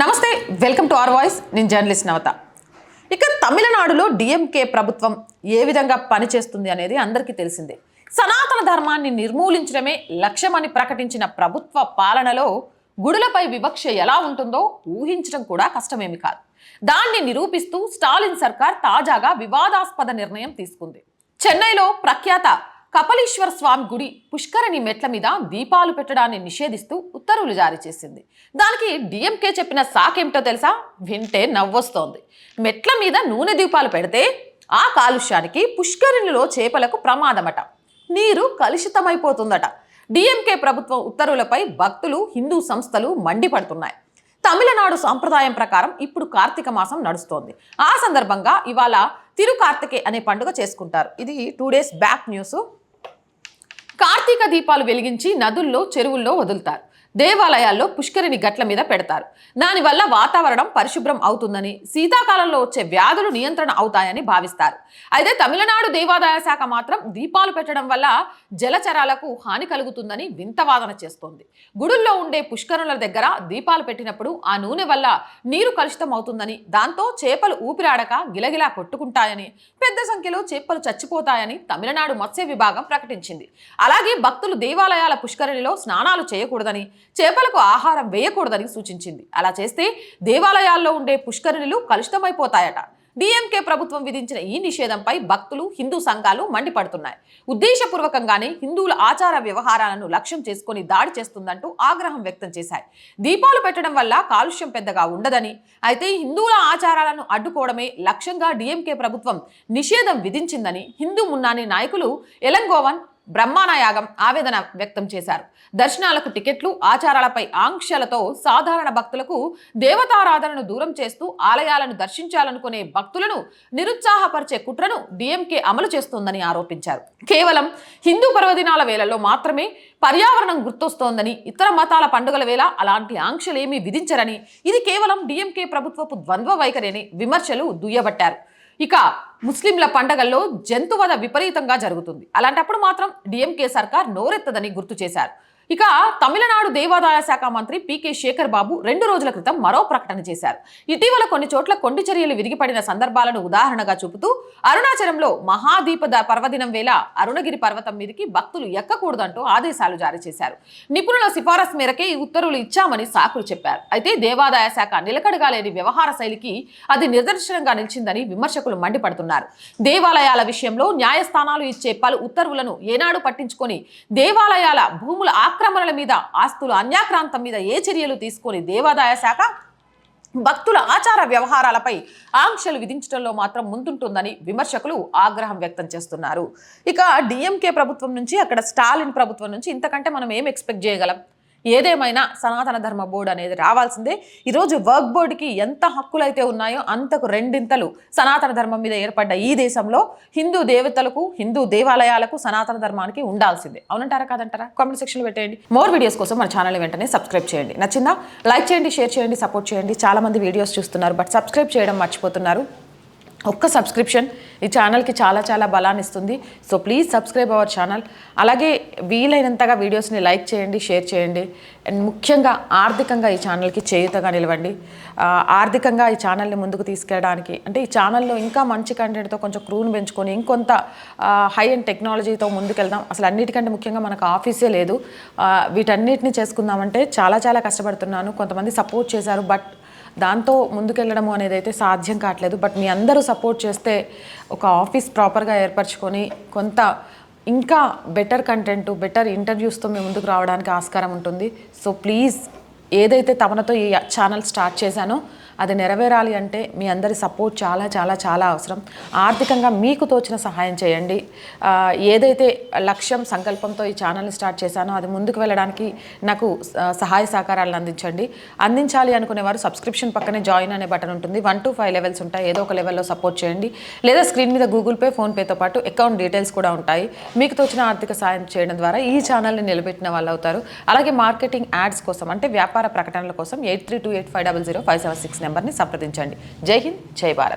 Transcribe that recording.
నమస్తే welcome to R voice. నేను journalist Navata. ఇక తమిళనాడులో డిఎంకే ప్రభుత్వం ఏ విధంగా పనిచేస్తుంది అనేది అందరికీ తెలిసిందే. సనాతన ధర్మాన్ని నిర్మూలించడమే లక్ష్యమని ప్రకటించిన ప్రభుత్వ పాలనలో గుడులపై వివక్ష ఎలా ఉంటుందో ఊహించడం కూడా కష్టమేమి కాదు. దాన్ని నిరూపిస్తూ స్టాలిన్ సర్కార్ తాజాగా వివాదాస్పద నిర్ణయం తీసుకుంది. చెన్నైలో ప్రఖ్యాత కపలీశ్వర స్వామి గుడి పుష్కరిణి మెట్ల మీద దీపాలు పెట్టడాన్ని నిషేధిస్తూ ఉత్తర్వులు జారీ చేసింది. దానికి డిఎంకే చెప్పిన సాకేమిటో తెలుసా? వింటే నవ్వొస్తోంది. మెట్ల మీద నూనె దీపాలు పెడితే ఆ కాలుష్యానికి పుష్కరిణిలో చేపలకు ప్రమాదమట. నీరు కలుషితమైపోతుందట. డిఎంకే ప్రభుత్వం ఉత్తర్వులపై భక్తులు హిందూ సంస్థలు మండిపడుతున్నాయి. తమిళనాడు సాంప్రదాయం ప్రకారం ఇప్పుడు కార్తీక మాసం నడుస్తోంది. ఆ సందర్భంగా ఇవాళ తిరు కార్తికే అనే పండుగ చేసుకుంటారు. ఇది టూ డేస్ బ్యాక్ న్యూస్. కార్తీక దీపాలు వెలిగించి నదుల్లో చెరువుల్లో వదులుతారు. దేవాలయాల్లో పుష్కరిణి గట్ల మీద పెడతారు. దానివల్ల వాతావరణం పరిశుభ్రం అవుతుందని శీతాకాలంలో వచ్చే వ్యాధులు నియంత్రణ అవుతాయని భావిస్తారు. అయితే తమిళనాడు దేవాదాయ శాఖ మాత్రం దీపాలు పెట్టడం వల్ల జలచరాలకు హాని కలుగుతుందని వింత వాదన చేస్తోంది. గుడుల్లో ఉండే పుష్కరుల దగ్గర దీపాలు పెట్టినప్పుడు ఆ నూనె వల్ల నీరు కలుషితం అవుతుందని దాంతో చేపలు ఊపిరాడక గిలగిలా కొట్టుకుంటాయని పెద్ద సంఖ్యలో చేపలు చచ్చిపోతాయని తమిళనాడు మత్స్య విభాగం ప్రకటించింది. అలాగే భక్తులు దేవాలయాల పుష్కరిణిలో స్నానాలు చేయకూడదని చేపలకు ఆహారం వేయకూడదని సూచించింది. అలా చేస్తే దేవాలయాల్లో ఉండే పుష్కరిణులు కలుషితమైపోతాయట. డిఎంకే ప్రభుత్వం విధించిన ఈ నిషేధంపై భక్తులు హిందూ సంఘాలు మండిపడుతున్నాయి. ఉద్దేశపూర్వకంగానే హిందువుల ఆచార వ్యవహారాలను లక్ష్యం చేసుకుని దాడి చేస్తుందంటూ ఆగ్రహం వ్యక్తం చేశాయి. దీపాలు పెట్టడం వల్ల కాలుష్యం పెద్దగా ఉండదని అయితే హిందువుల ఆచారాలను అడ్డుకోవడమే లక్ష్యంగా డిఎంకే ప్రభుత్వం నిషేధం విధించిందని హిందూ మున్నాని నాయకులు ఎలంగోవన్ బ్రహ్మానాయాగం ఆవేదన వ్యక్తం చేశారు. దర్శనాలకు టికెట్లు ఆచారాలపై ఆంక్షలతో సాధారణ భక్తులకు దేవతారాధనను దూరం చేస్తూ ఆలయాలను దర్శించాలనుకునే భక్తులను నిరుత్సాహపరిచే కుట్రను డిఎంకే అమలు చేస్తోందని ఆరోపించారు. కేవలం హిందూ పర్వదినాల వేళల్లో మాత్రమే పర్యావరణం గుర్తొస్తోందని ఇతర మతాల పండుగల వేళ అలాంటి ఆంక్షలేమీ విధించరని ఇది కేవలం డిఎంకే ప్రభుత్వపు ద్వంద్వ వైఖరిని విమర్శలు దుయ్యబట్టారు. ఇక ముస్లింల పండగల్లో జంతువధ విపరీతంగా జరుగుతుంది. అలాంటప్పుడు మాత్రం డిఎంకే సర్కార్ నోరెత్తదని గుర్తు చేశారు. ఇక తమిళనాడు దేవాదాయ శాఖ మంత్రి పీకే శేఖర్ బాబు రెండు రోజుల క్రితం మరో ప్రకటన చేశారు. ఇటీవల కొన్ని చోట్ల కొండి చర్యలు విరిగిపడిన సందర్భాలను ఉదాహరణగా చూపుతూ అరుణాచలంలో మహాదీప పర్వదినం వేళ అరుణగిరి పర్వతం మీదకి భక్తులు ఎక్కకూడదంటూ ఆదేశాలు జారీ చేశారు. నిపుణుల సిఫారసు మేరకే ఈ ఉత్తర్వులు ఇచ్చామని సాకులు చెప్పారు. అయితే దేవాదాయ శాఖ నిలకడగా లేని వ్యవహార శైలికి అది నిదర్శనంగా నిలిచిందని విమర్శకులు మండిపడుతున్నారు. దేవాలయాల విషయంలో న్యాయస్థానాలు ఇచ్చే పలు ఉత్తర్వులను ఏనాడు పట్టించుకొని దేవాలయాల భూముల ఆక్రమణల మీద ఆస్తుల అన్యాక్రాంతం మీద ఏ చర్యలు తీసుకొని దేవాదాయ శాఖ భక్తుల ఆచార వ్యవహారాలపై ఆంక్షలు విధించడంలో మాత్రం ముందుంటుందని విమర్శకులు ఆగ్రహం వ్యక్తం చేస్తున్నారు. ఇక డిఎంకే ప్రభుత్వం నుంచి అక్కడ స్టాలిన్ ప్రభుత్వం నుంచి ఇంతకంటే మనం ఏం ఎక్స్పెక్ట్ చేయగలం? ఏదేమైనా సనాతన ధర్మ బోర్డు అనేది రావాల్సిందే. ఈరోజు వర్క్ బోర్డుకి ఎంత హక్కులు అయితే ఉన్నాయో అంతకు రెండింతలు సనాతన ధర్మం మీద ఏర్పడ్డ ఈ దేశంలో హిందూ దేవతలకు హిందూ దేవాలయాలకు సనాతన ధర్మానికి ఉండాల్సిందే. అవునంటారా కాదంటారా? కామెంట్ సెక్షన్లో పెట్టేయండి. మోర్ వీడియోస్ కోసం మన ఛానల్ వెంటనే సబ్స్క్రైబ్ చేయండి. నచ్చిందా? లైక్ చేయండి షేర్ చేయండి సపోర్ట్ చేయండి. చాలా మంది వీడియోస్ చూస్తున్నారు బట్ సబ్స్క్రైబ్ చేయడం మర్చిపోతున్నారు. ఒక్క సబ్స్క్రిప్షన్ ఈ ఛానల్కి చాలా చాలా బలాన్ని ఇస్తుంది. So please subscribe our channel అలాగే వీలైనంతగా వీడియోస్ని లైక్ చేయండి షేర్ చేయండి. అండ్ ముఖ్యంగా ఆర్థికంగా ఈ ఛానల్కి చేయుతగా నిలవండి. ఆర్థికంగా ఈ ఛానల్ని ముందుకు తీసుకెళ్ళడానికి అంటే ఈ ఛానల్లో ఇంకా మంచి కంటెంట్తో కొంచెం క్రూను పెంచుకొని ఇంకొంత హై అండ్ టెక్నాలజీతో ముందుకెళ్దాం. అసలు అన్నిటికంటే ముఖ్యంగా మనకు ఆఫీసే లేదు. వీటన్నిటిని చేసుకుందామంటే చాలా చాలా కష్టపడుతున్నాను. కొంతమంది సపోర్ట్ చేశారు బట్ దాంతో ముందుకెళ్ళడము అనేది అయితే సాధ్యం కావట్లేదు. బట్ మీ అందరూ సపోర్ట్ చేస్తే ఒక ఆఫీస్ ప్రాపర్గా ఏర్పరచుకొని కొంత ఇంకా బెటర్ కంటెంట్ బెటర్ ఇంటర్వ్యూస్తో మేము ముందుకు రావడానికి ఆస్కారం ఉంటుంది. సో ప్లీజ్ ఏదైతే తమనతో ఈ ఛానల్ స్టార్ట్ చేశానో అది నెరవేరాలి అంటే మీ అందరి సపోర్ట్ చాలా చాలా చాలా అవసరం. ఆర్థికంగా మీకు తోచిన సహాయం చేయండి. ఏదైతే లక్ష్యం సంకల్పంతో ఈ ఛానల్ని స్టార్ట్ చేశానో అది ముందుకు వెళ్ళడానికి నాకు సహాయ సహకారాలను అందించండి. అందించాలి అనుకునే వారు సబ్స్క్రిప్షన్ పక్కనే జాయిన్ అనే బటన్ ఉంటుంది. వన్ టు ఫైవ్ లెవెల్స్ ఉంటాయి. ఏదో ఒక లెవెల్లో సపోర్ట్ చేయండి. లేదా స్క్రీన్ మీద గూగుల్ పే ఫోన్పేతో పాటు అకౌంట్ డీటెయిల్స్ కూడా ఉంటాయి. మీకు తోచిన ఆర్థిక సాయం చేయడం ద్వారా ఈ ఛానల్ని నిలబెట్టిన వాళ్ళు అవుతారు. అలాగే మార్కెటింగ్ యాడ్స్ కోసం అంటే వ్యాపార ప్రకటనల కోసం eight three two eight five double zero five seven six నెంబర్ని సంప్రదించండి. జై హింద్ జై భారత్.